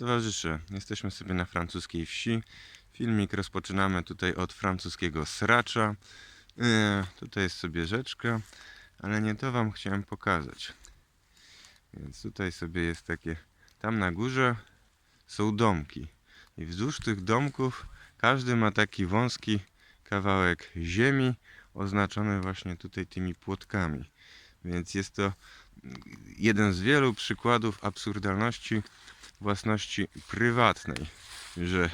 Więc jesteśmy sobie na francuskiej wsi. Filmik rozpoczynamy tutaj od francuskiego sracza. E, tutaj jest sobie rzeczka, ale nie to wam chciałem pokazać. Więc tutaj sobie jest takie, tam na górze są domki. I wzdłuż tych domków każdy ma taki wąski kawałek ziemi oznaczony właśnie tutaj tymi płotkami. Więc jest to jeden z wielu przykładów absurdalności własności prywatnej, że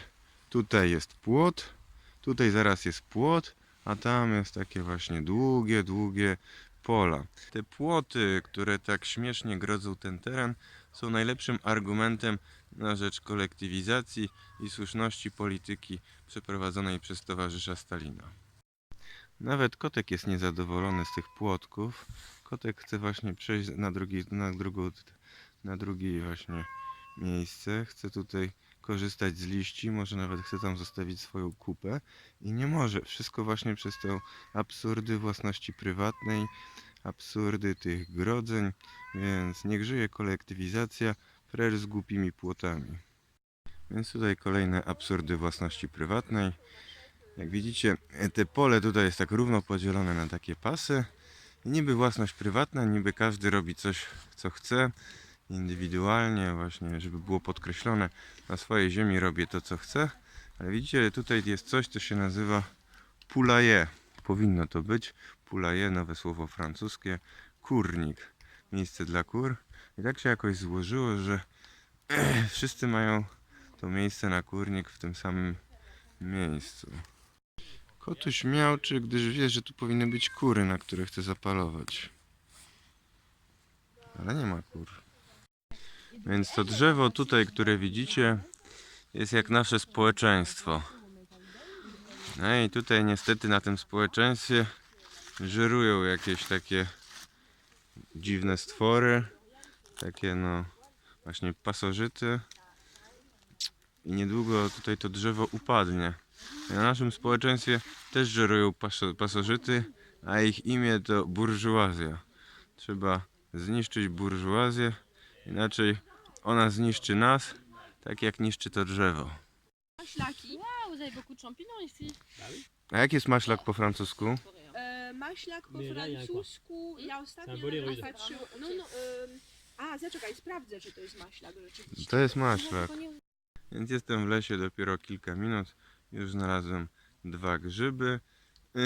tutaj jest płot, tutaj zaraz jest płot, a tam jest takie właśnie długie, długie pola. Te płoty, które tak śmiesznie grodzą ten teren, są najlepszym argumentem na rzecz kolektywizacji i słuszności polityki przeprowadzonej przez towarzysza Stalina. Nawet kotek jest niezadowolony z tych płotków. Kotek chce właśnie przejść na, drugi, na, drugą, na drugie właśnie miejsce. Chce tutaj korzystać z liści, może nawet chce tam zostawić swoją kupę i nie może. Wszystko właśnie przez te absurdy własności prywatnej, absurdy tych grodzeń, więc niech żyje kolektywizacja, precz z głupimi płotami. Więc tutaj kolejne absurdy własności prywatnej. Jak widzicie, te pole tutaj jest tak równo podzielone na takie pasy. Niby własność prywatna, niby każdy robi coś, co chce, indywidualnie, właśnie, żeby było podkreślone, na swojej ziemi robię to, co chcę. Ale widzicie, tutaj jest coś, co się nazywa poulailler. Powinno to być. Poulailler, nowe słowo francuskie. Kurnik. Miejsce dla kur. I tak się jakoś złożyło, że wszyscy mają to miejsce na kurnik w tym samym miejscu. Kotuś miałczy, gdyż wie, że tu powinny być kury, na które chce zapalować. Ale nie ma kur. Więc to drzewo tutaj, które widzicie, jest jak nasze społeczeństwo. No i tutaj niestety na tym społeczeństwie żerują jakieś takie dziwne stwory. Takie no właśnie pasożyty. I niedługo tutaj to drzewo upadnie. Na naszym społeczeństwie też żerują paso- pasożyty, a ich imię to burżuazja. Trzeba zniszczyć burżuazję, inaczej ona zniszczy nas, tak jak niszczy to drzewo. Maślaki. Vous avez beaucoup de champignons ici. A jak jest maślak po francusku? E, maślak po francusku. Ja ostatnio patrzyłam. No, no, a, zaczekaj, sprawdzę, czy to jest maślak rzeczywiście. To jest maślak. Więc jestem w lesie dopiero kilka minut. Już znalazłem dwa grzyby. Yy,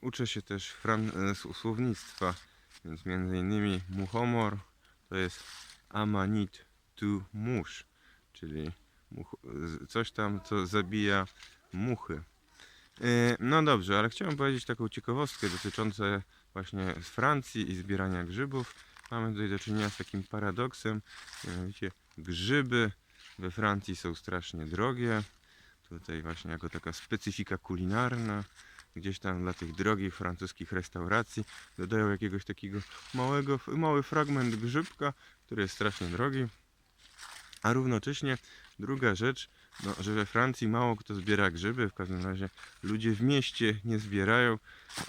uczę się też e, słownictwa, więc między innymi muchomor to jest amanit tu musz, czyli coś tam, co zabija muchy. Yy, no dobrze, ale chciałem powiedzieć taką ciekawostkę dotyczącą właśnie Francji i zbierania grzybów. Mamy tutaj do czynienia z takim paradoksem, mianowicie grzyby we Francji są strasznie drogie. Tutaj właśnie jako taka specyfika kulinarna. Gdzieś tam dla tych drogich francuskich restauracji dodają jakiegoś takiego małego, mały fragment grzybka, który jest strasznie drogi. A równocześnie druga rzecz, no, że we Francji mało kto zbiera grzyby, w każdym razie ludzie w mieście nie zbierają.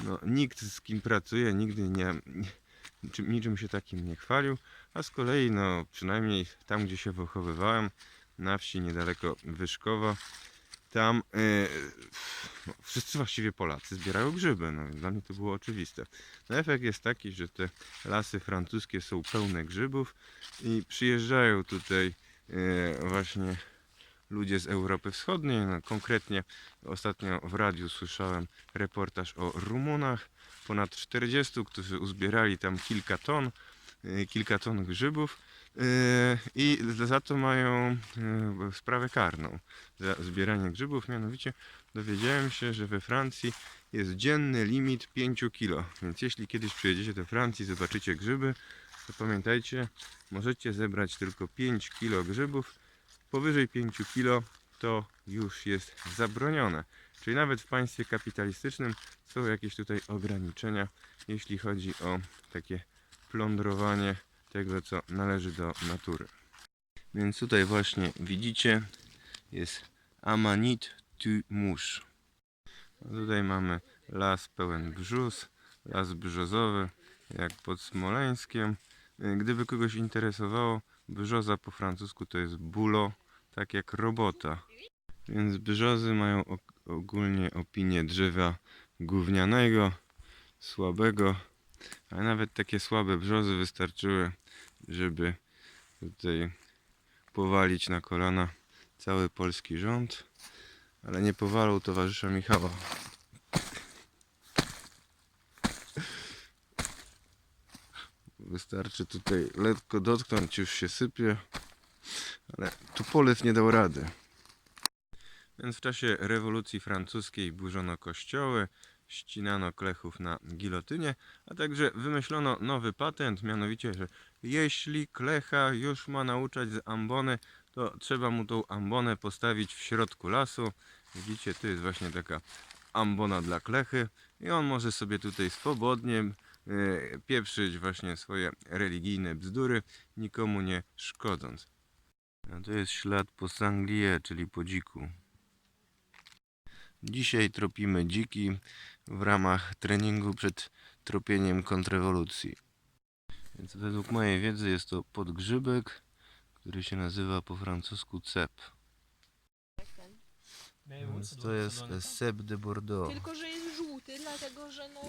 No, nikt z kim pracuje nigdy nie, nie, niczym- się takim nie chwalił. A z kolei, no przynajmniej tam gdzie się wychowywałem, na wsi niedaleko Wyszkowa. Tam e, no, wszyscy właściwie Polacy zbierają grzyby. No, dla mnie to było oczywiste. No, efekt jest taki, że te lasy francuskie są pełne grzybów i przyjeżdżają tutaj e, właśnie ludzie z Europy Wschodniej. No, konkretnie ostatnio w radiu słyszałem reportaż o Rumunach. Ponad 40, którzy uzbierali tam kilka ton, e, kilka ton grzybów. Yy, I za to mają yy, sprawę karną za zbieranie grzybów. Mianowicie dowiedziałem się, że we Francji jest dzienny limit 5 kg. Więc jeśli kiedyś przyjedziecie do Francji, zobaczycie grzyby, to pamiętajcie, możecie zebrać tylko 5 kg grzybów. Powyżej 5 kg to już jest zabronione. Czyli nawet w państwie kapitalistycznym są jakieś tutaj ograniczenia, jeśli chodzi o takie plądrowanie tego, co należy do natury. Więc tutaj właśnie widzicie, jest Amanit tu. A Tutaj mamy las pełen brzus, las brzozowy, jak pod Smoleńskiem. Y, Gdyby kogoś interesowało, brzoza po francusku to jest bulo, tak jak robota. Więc brzozy mają ogólnie opinię drzewa gównianego, słabego, a nawet takie słabe brzozy wystarczyły, żeby tutaj powalić na kolana cały polski rząd, ale nie powalał towarzysza Michała. Wystarczy tutaj lekko dotknąć, już się sypie, ale tu polew nie dał rady. Więc w czasie rewolucji francuskiej burzono kościoły, ścinano klechów na gilotynie, a także wymyślono nowy patent, mianowicie, że jeśli klecha już ma nauczać z ambony, to trzeba mu tą ambonę postawić w środku lasu. Widzicie, tu jest właśnie taka ambona dla klechy i on może sobie tutaj swobodnie e, pieprzyć właśnie swoje religijne bzdury, nikomu nie szkodząc. A to jest ślad po sanglie, czyli po dziku. Dzisiaj tropimy dziki w ramach treningu przed tropieniem kontrrewolucji. Więc według mojej wiedzy jest to podgrzybek, który się nazywa po francusku cep. Więc to jest cep de Bordeaux. Tylko, że jest żółty, dlatego że no